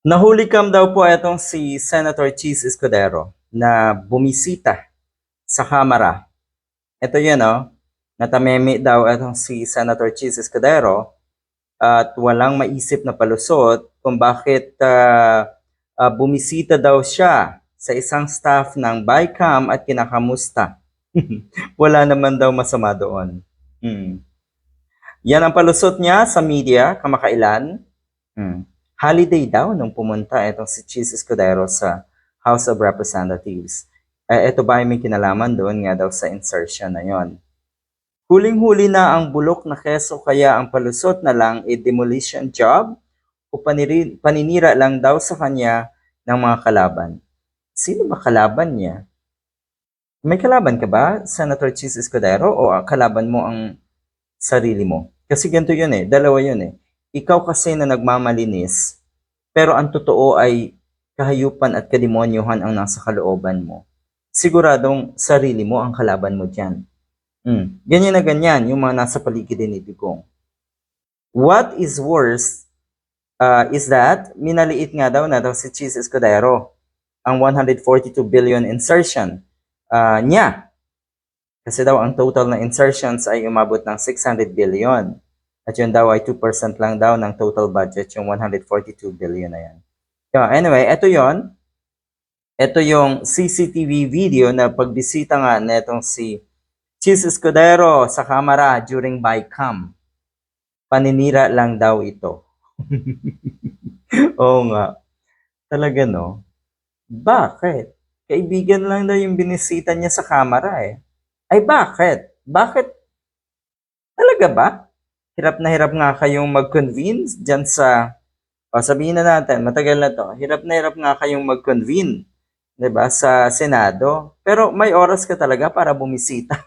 Nahuli kam daw po itong si Senator Cheese Escudero na bumisita sa Kamara. Ito yun, oh. Natamemi daw itong si Senator Cheese Escudero at walang maisip na palusot kung bakit ah, ah, bumisita daw siya sa isang staff ng BICAM at kinakamusta. Wala naman daw masama doon. Hmm. Yan ang palusot niya sa media kamakailan. Hmm. Holiday daw nung pumunta itong si Cheese Escudero sa House of Representatives. Eh, ito ba ay may kinalaman doon nga daw sa insertion na yon? Huling-huli na ang bulok na keso kaya ang palusot na lang ay demolition job o paniri- paninira lang daw sa kanya ng mga kalaban. Sino ba kalaban niya? May kalaban ka ba, Senator Cheese Escudero, o kalaban mo ang sarili mo? Kasi ganito yun eh, dalawa yun eh. Ikaw kasi na nagmamalinis, pero ang totoo ay kahayupan at kademonyuhan ang nasa kalooban mo. Siguradong sarili mo ang kalaban mo dyan. Mm. Ganyan na ganyan yung mga nasa paligid ni Digong. What is worse uh, is that minaliit nga daw na daw si Cheese Escudero ang 142 billion insertion uh, niya. Kasi daw ang total na insertions ay umabot ng 600 billion. At yun daw ay 2% lang daw ng total budget, yung 142 billion na yan. Yeah, anyway, ito yon. Ito yung CCTV video na pagbisita nga netong si Cheese Escudero sa kamera during BICAM. Paninira lang daw ito. Oo nga. Talaga no. Bakit? Kaibigan lang daw yung binisita niya sa kamera eh. Ay bakit? Bakit? Talaga ba? Hirap na hirap nga kayong mag-convene dyan sa, o sabihin na natin, matagal na to, hirap na hirap nga kayong mag-convene, ba sa Senado. Pero may oras ka talaga para bumisita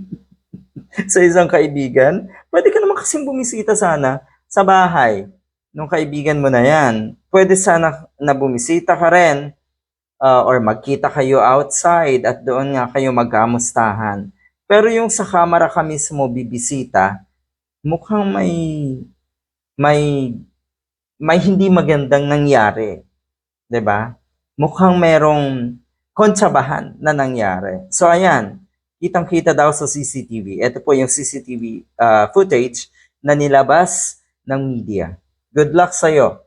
sa isang kaibigan. Pwede ka naman kasing bumisita sana sa bahay nung kaibigan mo na yan. Pwede sana na bumisita ka rin uh, or magkita kayo outside at doon nga kayo magkamustahan. Pero yung sa kamera ka mismo bibisita, mukhang may may may hindi magandang nangyari, 'di ba? Mukhang merong kontsabahan na nangyari. So ayan, kitang-kita daw sa CCTV. Ito po yung CCTV uh, footage na nilabas ng media. Good luck sa'yo,